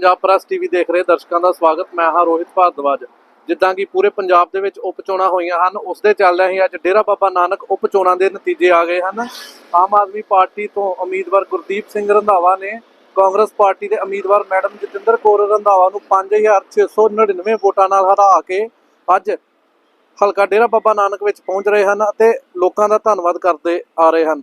Punjab press TV ਦੇਖ ਰਹੇ ਦਰਸ਼ਕਾਂ ਦਾ ਸਵਾਗਤ। ਮੈਂ ਹਾਂ ਰੋਹਿਤ ਭਾਰਦਵਾਜ। ਜਿੱਦਾਂ ਕਿ ਪੂਰੇ ਪੰਜਾਬ ਦੇ ਵਿੱਚ ਉਪ ਚੋਣਾਂ ਹੋਈਆਂ ਹਨ, ਉਸ ਦੇ ਚੱਲਦਿਆਂ ਹੀ ਅੱਜ ਡੇਰਾ ਬਾਬਾ ਨਾਨਕ ਉਪ ਚੋਣਾਂ ਦੇ ਨਤੀਜੇ ਆ ਗਏ ਹਨ। ਆਮ ਆਦਮੀ ਪਾਰਟੀ ਤੋਂ ਉਮੀਦਵਾਰ ਗੁਰਦੀਪ ਸਿੰਘ ਰੰਧਾਵਾ ਨੇ ਕਾਂਗਰਸ ਪਾਰਟੀ ਦੇ ਉਮੀਦਵਾਰ ਮੈਡਮ ਜਤਿੰਦਰ ਕੌਰ ਰੰਧਾਵਾ ਨੂੰ 5699 ਵੋਟਾਂ ਨਾਲ ਹਰਾ ਕੇ ਅੱਜ ਹਲਕਾ ਡੇਰਾ ਬਾਬਾ ਨਾਨਕ ਵਿੱਚ ਪਹੁੰਚ ਰਹੇ ਹਨ ਅਤੇ ਲੋਕਾਂ ਦਾ ਧੰਨਵਾਦ ਕਰਦੇ ਆ ਰਹੇ ਹਨ।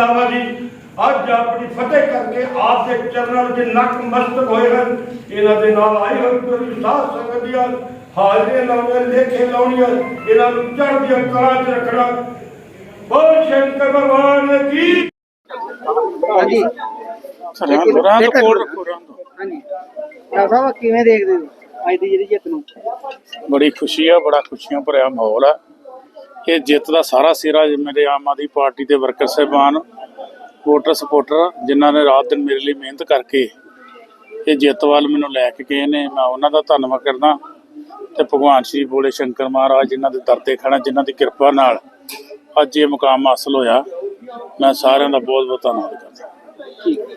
ਲਾਵਾ ਜੀ। ਅੱਜ ਆਪਣੀ ਫਤਿਹ ਕਰਕੇ ਆਪ ਦੇ ਚਰਨਾਂ ਵਿੱਚ ਨਕਮਸਤਕ ਹੋਏ ਹਨ। ਇਹਨਾਂ ਦੇ ਨਾਲ ਆਏ ਹੋਏ ਪੂਰੀ ਸਾਧ ਸੰਗਤ ਦੀਆਂ ਹਾਜ਼ਰੀਆਂ ਲਾਉਣੀਆਂ ਲੇਖੇ ਲਾਉਣੀਆਂ ਇਹਨਾਂ ਨੂੰ ਚੜ੍ਹਦੀਆਂ ਕਲਾਂ 'ਚ ਰੱਖਣਾ। ਬੋਲ ਸ਼ੰਕਰ ਭਗਵਾਨ ਕੀ? ਹਾਂਜੀ। ਰਾਂ ਤੋਂ ਕੋਲ ਰੱਖੋ ਰਾਂ ਤੋਂ ਹਾਂਜੀ ਸਾਹਿਬ ਕਿਵੇਂ ਦੇਖਦੇ ਹੋ ਅੱਜ ਦੀ ਜਿਹੜੀ ਜਿੱਤ ਨੂੰ? ਬੜੀ ਖੁਸ਼ੀ ਆ ਬੜਾ ਖੁਸ਼ੀਆਂ ਭਰਿਆ ਮਾਹੌਲ ਆ। ਇਹ ਜਿੱਤ ਦਾ ਸਾਰਾ ਸਿਰਾ ਮੇਰੇ ਆਮ ਆਦਮੀ ਪਾਰਟੀ ਦੇ ਵਰਕਰ ਸਹਿਬਾਨ, ਵੋਟਰ ਸਪੋਰਟਰ, ਜਿਨ੍ਹਾਂ ਨੇ ਰਾਤ ਦਿਨ ਮੇਰੇ ਲਈ ਮਿਹਨਤ ਕਰਕੇ ਇਹ ਜਿੱਤ ਵੱਲ ਮੈਨੂੰ ਲੈ ਕੇ ਗਏ ਨੇ। ਮੈਂ ਉਹਨਾਂ ਦਾ ਧੰਨਵਾਦ ਕਰਦਾ ਤੇ ਭਗਵਾਨ ਸ਼੍ਰੀ ਬੋਲੇ ਸ਼ੰਕਰ ਮਹਾਰਾਜ ਜਿਨ੍ਹਾਂ ਦੇ ਦਰ ਤੇ ਖੜਾ ਜਿਨ੍ਹਾਂ ਦੀ ਕਿਰਪਾ ਨਾਲ ਅੱਜ ਇਹ ਮੁਕਾਮ ਹਾਸਲ ਹੋਇਆ। ਮੈਂ ਸਾਰਿਆਂ ਦਾ ਬਹੁਤ ਬਹੁਤ ਧੰਨਵਾਦ ਕਰਦਾ।